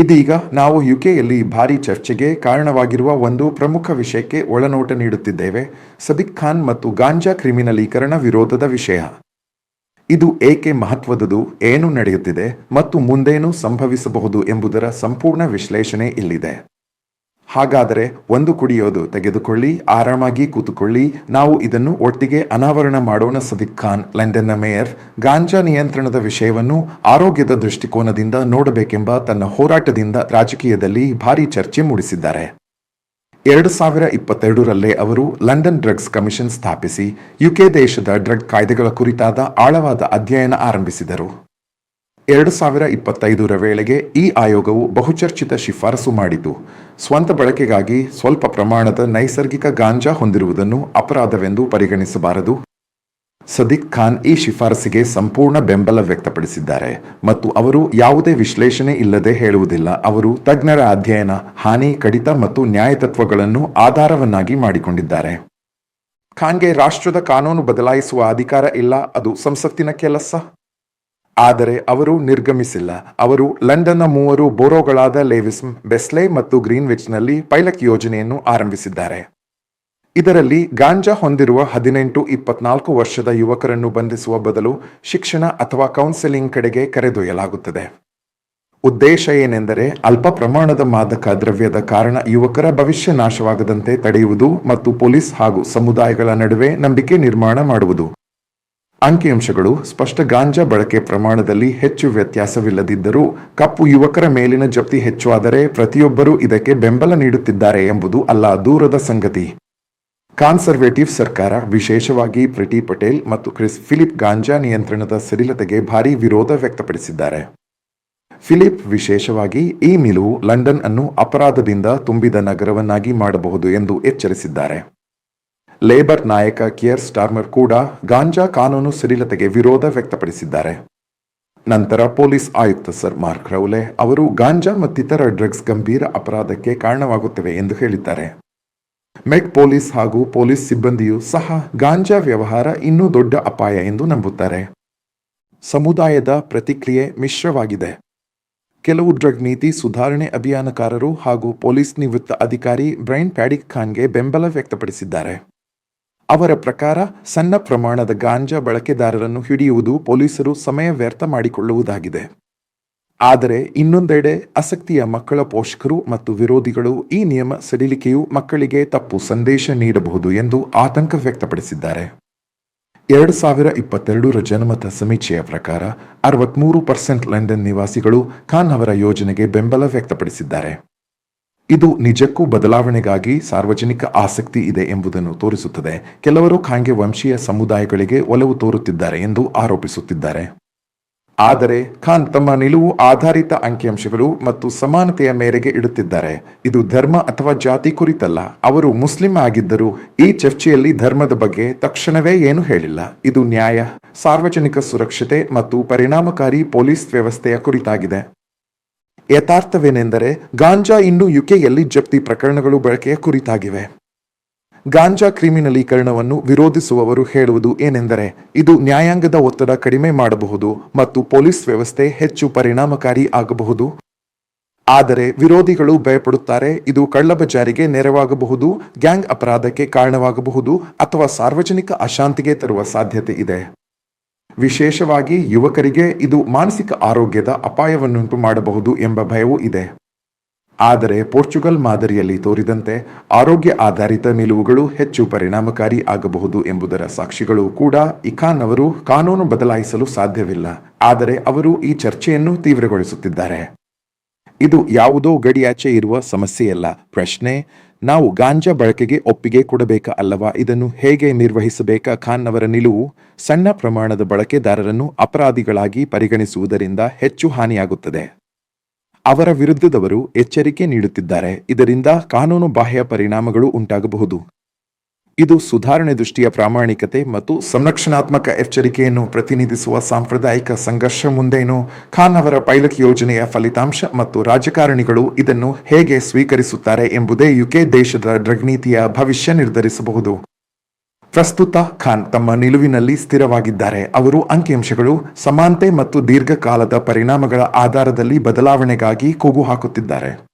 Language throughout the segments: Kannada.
ಇದೀಗ ನಾವು ಯುಕೆಯಲ್ಲಿ ಭಾರಿ ಚರ್ಚೆಗೆ ಕಾರಣವಾಗಿರುವ ಒಂದು ಪ್ರಮುಖ ವಿಷಯಕ್ಕೆ ಒಳನೋಟ ನೀಡುತ್ತಿದ್ದೇವೆ, ಸದಿಕ್ ಖಾನ್ ಮತ್ತು ಗಾಂಜಾ ಕ್ರಿಮಿನಲೀಕರಣ ವಿರೋಧದ ವಿಷಯ. ಇದು ಏಕೆ ಮಹತ್ವದದು, ಏನು ನಡೆಯುತ್ತಿದೆ ಮತ್ತು ಮುಂದೇನು ಸಂಭವಿಸಬಹುದು ಎಂಬುದರ ಸಂಪೂರ್ಣ ವಿಶ್ಲೇಷಣೆ ಇಲ್ಲಿದೆ. ಹಾಗಾದರೆ ಒಂದು ಕುಡಿಯೋದು ತೆಗೆದುಕೊಳ್ಳಿ, ಆರಾಮಾಗಿ ಕೂತುಕೊಳ್ಳಿ. ನಾವು ಇದನ್ನು ಒಟ್ಟಿಗೆ ಅನಾವರಣ ಮಾಡೋಣ, ಸದಿಕ್ ಖಾನ್. ಲಂಡನ್ನ ಮೇಯರ್, ಗಾಂಜಾ ನಿಯಂತ್ರಣದ ವಿಷಯವನ್ನು ಆರೋಗ್ಯದ ದೃಷ್ಟಿಕೋನದಿಂದ ನೋಡಬೇಕೆಂಬ ತನ್ನ ಹೋರಾಟದಿಂದ ರಾಜಕೀಯದಲ್ಲಿ ಭಾರಿ ಚರ್ಚೆ ಮೂಡಿಸಿದ್ದಾರೆ. ಎರಡು ಸಾವಿರ ಇಪ್ಪತ್ತೆರಡರಲ್ಲೇ ಅವರು ಲಂಡನ್ ಡ್ರಗ್ಸ್ ಕಮಿಷನ್ ಸ್ಥಾಪಿಸಿ, ಯುಕೆ ದೇಶದ ಡ್ರಗ್ ಕಾಯ್ದೆಗಳ ಕುರಿತಾದ ಆಳವಾದ ಅಧ್ಯಯನ ಆರಂಭಿಸಿದರು. ಎರಡು ಸಾವಿರ ಇಪ್ಪತ್ತೈದರ ವೇಳೆಗೆ ಈ ಆಯೋಗವು ಬಹುಚರ್ಚಿತ ಶಿಫಾರಸು ಮಾಡಿತು. ಸ್ವಂತ ಬಳಕೆಗಾಗಿ ಸ್ವಲ್ಪ ಪ್ರಮಾಣದ ನೈಸರ್ಗಿಕ ಗಾಂಜಾ ಹೊಂದಿರುವುದನ್ನು ಅಪರಾಧವೆಂದು ಪರಿಗಣಿಸಬಾರದು. ಸದಿಕ್ ಖಾನ್ ಈ ಶಿಫಾರಸಿಗೆ ಸಂಪೂರ್ಣ ಬೆಂಬಲ ವ್ಯಕ್ತಪಡಿಸಿದ್ದಾರೆ ಮತ್ತು ಅವರು ಯಾವುದೇ ವಿಶ್ಲೇಷಣೆ ಇಲ್ಲದೆ ಹೇಳುವುದಿಲ್ಲ. ಅವರು ತಜ್ಞರ ಅಧ್ಯಯನ, ಹಾನಿ, ಕಡಿತ ಮತ್ತು ನ್ಯಾಯತತ್ವಗಳನ್ನು ಆಧಾರವನ್ನಾಗಿ ಮಾಡಿಕೊಂಡಿದ್ದಾರೆ. ಖಾನ್ಗೆ ರಾಷ್ಟ್ರದ ಕಾನೂನು ಬದಲಾಯಿಸುವ ಅಧಿಕಾರ ಇಲ್ಲ, ಅದು ಸಂಸತ್ತಿನ ಕೆಲಸ. ಆದರೆ ಅವರು ನಿರ್ಗಮಿಸಿಲ್ಲ. ಅವರು ಲಂಡನ್ನ ಮೂವರು ಬೋರೋಗಳಾದ ಲೇವಿಸ್ಮ್ ಬೆಸ್ಲೆ ಮತ್ತು ಗ್ರೀನ್ವಿಚ್ನಲ್ಲಿ ಪೈಲಟ್ ಯೋಜನೆಯನ್ನು ಆರಂಭಿಸಿದ್ದಾರೆ. ಇದರಲ್ಲಿ ಗಾಂಜಾ ಹೊಂದಿರುವ ಹದಿನೆಂಟು ಇಪ್ಪತ್ನಾಲ್ಕು ವರ್ಷದ ಯುವಕರನ್ನು ಬಂಧಿಸುವ ಬದಲು ಶಿಕ್ಷಣ ಅಥವಾ ಕೌನ್ಸೆಲಿಂಗ್ ಕಡೆಗೆ ಕರೆದೊಯ್ಯಲಾಗುತ್ತದೆ. ಉದ್ದೇಶ ಏನೆಂದರೆ ಅಲ್ಪ ಪ್ರಮಾಣದ ಮಾದಕ ದ್ರವ್ಯದ ಕಾರಣ ಯುವಕರ ಭವಿಷ್ಯ ನಾಶವಾಗದಂತೆ ತಡೆಯುವುದು ಮತ್ತು ಪೊಲೀಸ್ ಹಾಗೂ ಸಮುದಾಯಗಳ ನಡುವೆ ನಂಬಿಕೆ ನಿರ್ಮಾಣ ಮಾಡುವುದು. ಅಂಕಿಅಂಶಗಳು ಸ್ಪಷ್ಟ ಗಾಂಜಾ ಬಳಕೆ ಪ್ರಮಾಣದಲ್ಲಿ ಹೆಚ್ಚು ವ್ಯತ್ಯಾಸವಿಲ್ಲದಿದ್ದರೂ ಕಪ್ಪು ಯುವಕರ ಮೇಲಿನ ಜಪ್ತಿ ಹೆಚ್ಚು ಆದರೆ ಪ್ರತಿಯೊಬ್ಬರೂ ಇದಕ್ಕೆ ಬೆಂಬಲ ನೀಡುತ್ತಿದ್ದಾರೆ ಎಂಬುದು ಅಲ್ಲ ದೂರದ ಸಂಗತಿ. ಕಾನ್ಸರ್ವೇಟಿವ್ ಸರ್ಕಾರ ವಿಶೇಷವಾಗಿ ಪ್ರಿಟಿ ಪಟೇಲ್ ಮತ್ತು ಕ್ರಿಸ್ ಫಿಲಿಪ್ ಗಾಂಜಾ ನಿಯಂತ್ರಣದ ಸಡಿಲತೆಗೆ ಭಾರಿ ವಿರೋಧ ವ್ಯಕ್ತಪಡಿಸಿದ್ದಾರೆ. ಫಿಲಿಪ್ ವಿಶೇಷವಾಗಿ ಈ ನಿಲುವು ಲಂಡನ್ ಅನ್ನು ಅಪರಾಧದಿಂದ ತುಂಬಿದ ನಗರವನ್ನಾಗಿ ಮಾಡಬಹುದು ಎಂದು ಎಚ್ಚರಿಸಿದ್ದಾರೆ. ಲೇಬರ್ ನಾಯಕ ಕಿಯರ್ ಸ್ಟಾರ್ಮರ್ ಕೂಡ ಗಾಂಜಾ ಕಾನೂನು ಸಡಿಲತೆಗೆ ವಿರೋಧ ವ್ಯಕ್ತಪಡಿಸಿದ್ದಾರೆ. ನಂತರ ಪೊಲೀಸ್ ಆಯುಕ್ತ ಸರ್ ಮಾರ್ಕ್ ರೌಲೆ ಅವರು ಗಾಂಜಾ ಮತ್ತಿತರ ಡ್ರಗ್ಸ್ ಗಂಭೀರ ಅಪರಾಧಕ್ಕೆ ಕಾರಣವಾಗುತ್ತವೆ ಎಂದು ಹೇಳಿದ್ದಾರೆ. ಮೆಟ್ ಪೊಲೀಸ್ ಹಾಗೂ ಪೊಲೀಸ್ ಸಿಬ್ಬಂದಿಯೂ ಸಹ ಗಾಂಜಾ ವ್ಯವಹಾರ ಇನ್ನೂ ದೊಡ್ಡ ಅಪಾಯ ಎಂದು ನಂಬುತ್ತಾರೆ. ಸಮುದಾಯದ ಪ್ರತಿಕ್ರಿಯೆ ಮಿಶ್ರವಾಗಿದೆ. ಕೆಲವು ಡ್ರಗ್ ನೀತಿ ಸುಧಾರಣೆ ಅಭಿಯಾನಕಾರರು ಹಾಗೂ ಪೊಲೀಸ್ ನಿವೃತ್ತ ಅಧಿಕಾರಿ ಬ್ರೈನ್ ಪ್ಯಾಡಿಕ್ ಖಾನ್ಗೆ ಬೆಂಬಲ ವ್ಯಕ್ತಪಡಿಸಿದ್ದಾರೆ. ಅವರ ಪ್ರಕಾರ ಸಣ್ಣ ಪ್ರಮಾಣದ ಗಾಂಜಾ ಬಳಕೆದಾರರನ್ನು ಹಿಡಿಯುವುದು ಪೊಲೀಸರು ಸಮಯ ವ್ಯರ್ಥ ಮಾಡಿಕೊಳ್ಳುವುದಾಗಿದೆ. ಆದರೆ ಇನ್ನೊಂದೆಡೆ ಆಸಕ್ತಿಯ ಮಕ್ಕಳ ಪೋಷಕರು ಮತ್ತು ವಿರೋಧಿಗಳು ಈ ನಿಯಮ ಸಡಿಲಿಕೆಯು ಮಕ್ಕಳಿಗೆ ತಪ್ಪು ಸಂದೇಶ ನೀಡಬಹುದು ಎಂದು ಆತಂಕ ವ್ಯಕ್ತಪಡಿಸಿದ್ದಾರೆ. ಎರಡು ಸಾವಿರ ಇಪ್ಪತ್ತೆರಡರ ಜನಮತ ಸಮೀಕ್ಷೆಯ ಪ್ರಕಾರ ಅರವತ್ಮೂರು ಪರ್ಸೆಂಟ್ ಲಂಡನ್ ನಿವಾಸಿಗಳು ಖಾನ್ ಅವರ ಯೋಜನೆಗೆ ಬೆಂಬಲ ವ್ಯಕ್ತಪಡಿಸಿದ್ದಾರೆ. ಇದು ನಿಜಕ್ಕೂ ಬದಲಾವಣೆಗಾಗಿ ಸಾರ್ವಜನಿಕ ಆಸಕ್ತಿ ಇದೆ ಎಂಬುದನ್ನು ತೋರಿಸುತ್ತದೆ. ಕೆಲವರು ಖಾನ್ಗೆ ವಂಶೀಯ ಸಮುದಾಯಗಳಿಗೆ ಒಲವು ತೋರುತ್ತಿದ್ದಾರೆ ಎಂದು ಆರೋಪಿಸುತ್ತಿದ್ದಾರೆ. ಆದರೆ ಖಾನ್ ತಮ್ಮ ನಿಲುವು ಆಧಾರಿತ ಅಂಕಿಅಂಶಗಳು ಮತ್ತು ಸಮಾನತೆಯ ಮೇರೆಗೆ ಇಡುತ್ತಿದ್ದಾರೆ. ಇದು ಧರ್ಮ ಅಥವಾ ಜಾತಿ ಕುರಿತಲ್ಲ. ಅವರು ಮುಸ್ಲಿಂ ಆಗಿದ್ದರೂ ಈ ಚರ್ಚೆಯಲ್ಲಿ ಧರ್ಮದ ಬಗ್ಗೆ ತಕ್ಷಣವೇ ಏನು ಹೇಳಿಲ್ಲ. ಇದು ನ್ಯಾಯ, ಸಾರ್ವಜನಿಕ ಸುರಕ್ಷತೆ ಮತ್ತು ಪರಿಣಾಮಕಾರಿ ಪೊಲೀಸ್ ವ್ಯವಸ್ಥೆಯ ಕುರಿತಾಗಿದೆ. ಯಥಾರ್ಥವೇನೆಂದರೆ ಗಾಂಜಾ ಇನ್ನು ಯುಕೆಯಲ್ಲಿ ಜಪ್ತಿ ಪ್ರಕರಣಗಳು ಬಳಕೆಯ ಕುರಿತಾಗಿವೆ. ಗಾಂಜಾ ಕ್ರಿಮಿನಲೀಕರಣವನ್ನು ವಿರೋಧಿಸುವವರು ಹೇಳುವುದು ಏನೆಂದರೆ, ಇದು ನ್ಯಾಯಾಂಗದ ಒತ್ತಡ ಕಡಿಮೆ ಮಾಡಬಹುದು ಮತ್ತು ಪೊಲೀಸ್ ವ್ಯವಸ್ಥೆ ಹೆಚ್ಚು ಪರಿಣಾಮಕಾರಿ ಆಗಬಹುದು. ಆದರೆ ವಿರೋಧಿಗಳು ಭಯಪಡುತ್ತಾರೆ, ಇದು ಕಳ್ಳಬಜಾರಿಗೆ ನೆರವಾಗಬಹುದು, ಗ್ಯಾಂಗ್ ಅಪರಾಧಕ್ಕೆ ಕಾರಣವಾಗಬಹುದು ಅಥವಾ ಸಾರ್ವಜನಿಕ ಅಶಾಂತಿಗೆ ತರುವ ಸಾಧ್ಯತೆ ಇದೆ. ವಿಶೇಷವಾಗಿ ಯುವಕರಿಗೆ ಇದು ಮಾನಸಿಕ ಆರೋಗ್ಯದ ಅಪಾಯವನ್ನುಂಟು ಮಾಡಬಹುದು ಎಂಬ ಭಯವೂ ಇದೆ. ಆದರೆ ಪೋರ್ಚುಗಲ್ ಮಾದರಿಯಲ್ಲಿ ತೋರಿದಂತೆ ಆರೋಗ್ಯ ಆಧಾರಿತ ನಿಲುವುಗಳು ಹೆಚ್ಚು ಪರಿಣಾಮಕಾರಿ ಆಗಬಹುದು ಎಂಬುದರ ಸಾಕ್ಷಿಗಳು ಕೂಡ ಇಖಾನ್ ಅವರು ಕಾನೂನು ಬದಲಾಯಿಸಲು ಸಾಧ್ಯವಿಲ್ಲ. ಆದರೆ ಅವರು ಈ ಚರ್ಚೆಯನ್ನು ತೀವ್ರಗೊಳಿಸುತ್ತಿದ್ದಾರೆ. ಇದು ಯಾವುದೋ ಗಡಿಯಾಚೆ ಇರುವ ಸಮಸ್ಯೆಯಲ್ಲ. ಪ್ರಶ್ನೆ ನಾವು ಗಾಂಜಾ ಬಳಕೆಗೆ ಒಪ್ಪಿಗೆ ಕೊಡಬೇಕಾ ಅಲ್ಲವಾ? ಇದನ್ನು ಹೇಗೆ ನಿರ್ವಹಿಸಬೇಕಾ? ಖಾನ್ ಅವರ ನಿಲುವು ಸಣ್ಣ ಪ್ರಮಾಣದ ಬಳಕೆದಾರರನ್ನು ಅಪರಾಧಿಗಳಾಗಿ ಪರಿಗಣಿಸುವುದರಿಂದ ಹೆಚ್ಚು ಹಾನಿಯಾಗುತ್ತದೆ. ಅವರ ವಿರುದ್ಧದವರು ಎಚ್ಚರಿಕೆ ನೀಡುತ್ತಿದ್ದಾರೆ. ಇದರಿಂದ ಕಾನೂನು ಬಾಹ್ಯ ಪರಿಣಾಮಗಳು ಉಂಟಾಗಬಹುದು. ಇದು ಸುಧಾರಣೆ ದೃಷ್ಟಿಯ ಪ್ರಾಮಾಣಿಕತೆ ಮತ್ತು ಸಂರಕ್ಷಣಾತ್ಮಕ ಎಚ್ಚರಿಕೆಯನ್ನು ಪ್ರತಿನಿಧಿಸುವ ಸಾಂಪ್ರದಾಯಿಕ ಸಂಘರ್ಷ ಮುಂದೇನು ಖಾನ್ ಅವರ ಪೈಲಟ್ ಯೋಜನೆಯ ಫಲಿತಾಂಶ ಮತ್ತು ರಾಜಕಾರಣಿಗಳು ಇದನ್ನು ಹೇಗೆ ಸ್ವೀಕರಿಸುತ್ತಾರೆ ಎಂಬುದೇ ಯುಕೆ ದೇಶದ ಡ್ರಗ್ ನೀತಿಯ ಭವಿಷ್ಯ ನಿರ್ಧರಿಸಬಹುದು. ಪ್ರಸ್ತುತ ಖಾನ್ ತಮ್ಮ ನಿಲುವಿನಲ್ಲಿ ಸ್ಥಿರವಾಗಿದ್ದಾರೆ. ಅವರು ಅಂಕಿಅಂಶಗಳು, ಸಮಾನತೆ ಮತ್ತು ದೀರ್ಘಕಾಲದ ಪರಿಣಾಮಗಳ ಆಧಾರದಲ್ಲಿ ಬದಲಾವಣೆಗಾಗಿ ಕೂಗು ಹಾಕುತ್ತಿದ್ದಾರೆ.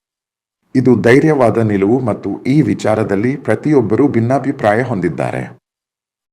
ಇದು ಧೈರ್ಯವಾದ ನಿಲುವು ಮತ್ತು ಈ ವಿಚಾರದಲ್ಲಿ ಪ್ರತಿಯೊಬ್ಬರೂ ಭಿನ್ನಾಭಿಪ್ರಾಯ ಹೊಂದಿದ್ದಾರೆ.